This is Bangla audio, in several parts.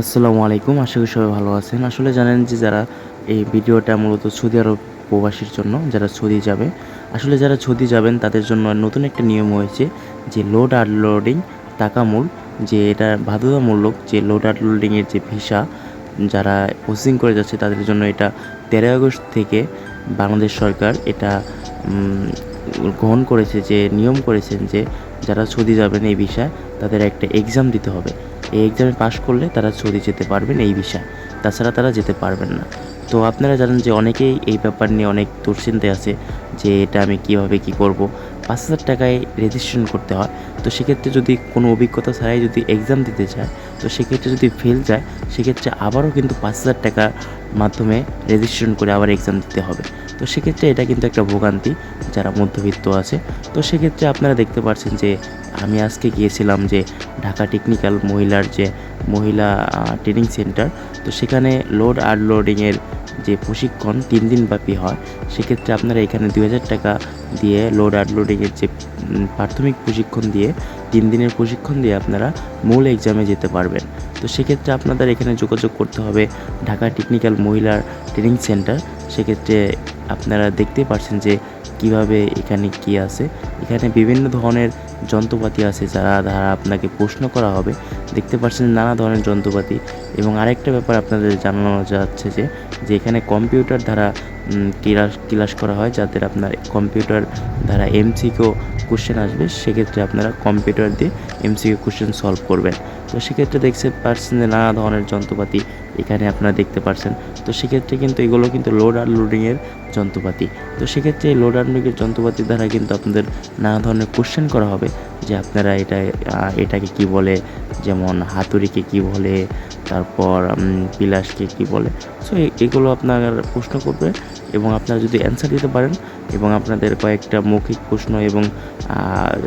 আসসালামু আলাইকুম, আশা করি সবাই ভালো আছেন। আসলে জানেন যে যারা এই ভিডিওটা মূলত সৌদি আরব প্রবাসীর জন্য, যারা সৌদি যাবে, আসলে যারা সৌদি যাবেন, তাদের জন্য নতুন একটা নিয়ম হয়েছে যে লোড আনলোডিং টাকামূল যে এটা বাধ্যতামূলক যে লোড আনলোডিংয়ের যে ভিসা, যারা প্রসেসিং করে যাচ্ছে, তাদের জন্য এটা তেরো আগস্ট থেকে বাংলাদেশ সরকার এটা গ্রহণ করেছে, যে নিয়ম করেছেন যে যারা সৌদি যাবেন এই ভিসায়, তাদের একটা এক্সাম দিতে হবে। এই এক্সামে পাশ করলে তারা সৌদি যেতে পারবেন এই ভিসা তাছাড়া তারা যেতে পারবেন না। তো আপনারা জানেন যে অনেকেই এই ব্যাপার নিয়ে অনেক দুশ্চিন্তায় আছে যে এটা আমি কীভাবে কি করব। পাঁচ হাজার টাকায় রেজিস্ট্রেশন করতে হয়, তো সেক্ষেত্রে যদি কোনো অভিজ্ঞতা ছাড়াই যদি এক্সাম দিতে চায়, তো সেক্ষেত্রে যদি ফেল যায়, সেক্ষেত্রে আবারও কিন্তু পাঁচ হাজার টাকার মাধ্যমে রেজিস্ট্রেশন করে আবার এক্সাম দিতে হবে। তো সেক্ষেত্রে এটা কিন্তু একটা ভোগান্তি, যারা মধ্যবিত্ত আছে। তো সেক্ষেত্রে আপনারা দেখতে পাচ্ছেন যে, আমি আজকে গিয়েছিলাম যে ঢাকা টেকনিক্যাল মহিলার যে মহিলা ট্রেনিং সেন্টার তো সেখানে লোড আনলোডিংয়ের যে প্রশিক্ষণ তিন দিন ব্যাপী হয়, সেক্ষেত্রে আপনারা এখানে দুই হাজার টাকা দিয়ে লোড আনলোডিংয়ের যে প্রাথমিক প্রশিক্ষণ দিয়ে তিন দিনের প্রশিক্ষণ দিয়ে আপনারা মূল এক্সামে যেতে পারবেন। তো সেক্ষেত্রে আপনাদের এখানে যোগাযোগ করতে হবে ঢাকা টেকনিক্যাল মহিলার ট্রেনিং সেন্টার সেক্ষেত্রে আপনারা দেখতে পাচ্ছেন যে কীভাবে এখানে কি আছে। এখানে বিভিন্ন ধরনের যন্ত্রপাতি আছে যারা দ্বারা আপনাকে প্রশ্ন করা হবে। দেখতে পাচ্ছেন নানা ধরনের যন্ত্রপাতি এবং আরেকটা ব্যাপার আপনাদের জানানো যাচ্ছে যে যে এখানে কম্পিউটার দ্বারা ক্লাস ক্লাস করা হয় যাদের আপনার কম্পিউটার দ্বারা এমসিকিউ কোশ্চেন আসবে, সেক্ষেত্রে আপনারা কম্পিউটার দিয়ে এমসিকিউ কোশ্চেন সলভ করবেন। তো সেক্ষেত্রে দেখতে পাচ্ছেন যে নানা ধরনের যন্ত্রপাতি এখানে আপনারা দেখতে পাচ্ছেন। তো সেক্ষেত্রে কিন্তু এগুলো কিন্তু লোড আর লোডিংয়ের যন্ত্রপাতি। তো সেক্ষেত্রে এই লোড আনলোডের যন্ত্রপাতি দ্বারা কিন্তু আপনাদের নানা ধরনের কোশ্চেন করা হবে যে আপনারা এটা এটাকে কি বলে? যেমন হাতুড়িকে কি বলে? তারপর পিলাসকে কি বলে? সো এগুলো আপনার প্রশ্ন করবে এবং আপনারা যদি অ্যান্সার দিতে পারেন এবং আপনাদের কয়েকটা মৌখিক প্রশ্ন এবং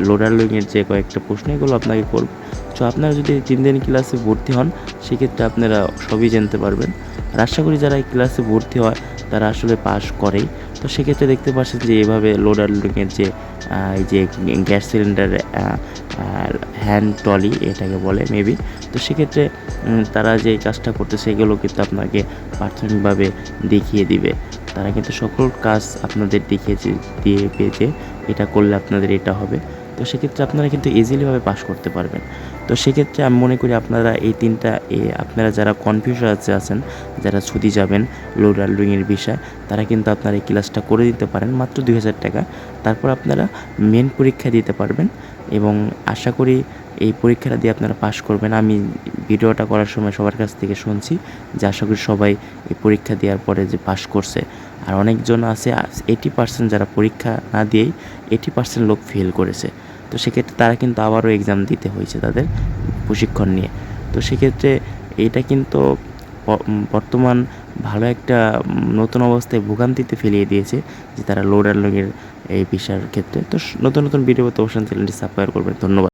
লোডার লোয়িংয়ের যে কয়েকটা প্রশ্ন, এগুলো আপনাকে করবে। সো আপনারা যদি তিন দিন ক্লাসে ভর্তি হন, সেক্ষেত্রে আপনারা সবই জানতে পারবেন। আর আশা করি যারা এই ক্লাসে ভর্তি হয়, তারা আসলে পাস করেই। তো সেক্ষেত্রে দেখতে পাচ্ছেন যে এভাবে লোডার আনলোডিংয়ের যে এই যে গ্যাস সিলিন্ডার হ্যান্ড ট্রলি এটাকে বলে মেবি তো সেক্ষেত্রে তারা যে কাজটা করতে সেগুলো কিন্তু আপনাকে প্রাথমিকভাবে দেখিয়ে দিবে। তারা কিন্তু সকল কাজ আপনাদের দেখিয়েছে, দিয়ে পেয়েছে। এটা করলে আপনাদের এটা হবে। তো সেক্ষেত্রে আপনারা কিন্তু ইজিলিভাবে পাস করতে পারবেন। তো সেক্ষেত্রে আমি মনে করি আপনারা এই তিনটা এ, আপনারা যারা কনফিউশন আছে আছেন, যারা ছুটি যাবেন লোড আনলোডিংয়ের বিষয়, তারা কিন্তু আপনারা এই ক্লাসটা করে দিতে পারেন মাত্র দুই হাজার টাকা। তারপর আপনারা মেন পরীক্ষা দিতে পারবেন এবং আশা করি এই পরীক্ষাটা দিয়ে আপনারা পাশ করবেন। আমি ভিডিওটা করার সময় সবার কাছ থেকে শুনছি যে আশা করি সবাই এই পরীক্ষা দেওয়ার পরে যে পাশ করছে আর অনেকজন আছে এইটি পার্সেন্ট যারা পরীক্ষা না দিয়েই এইটি পার্সেন্ট লোক ফেল করেছে। তো সেক্ষেত্রে তারা কিন্তু আবারও এক্সাম দিতে হয়েছে তাদের প্রশিক্ষণ নিয়ে। তো সেক্ষেত্রে এটা কিন্তু বর্তমান ভালো একটা নতুন অবস্থায় ভোগান্তিতে ফেলিয়ে দিয়েছে যে তারা লোড আনলোডের এই বিষয়ের ক্ষেত্রে। তো নতুন নতুন ভিডিও তো অবশ্যই চ্যানেলটি সাবস্ক্রাইব করবেন। ধন্যবাদ।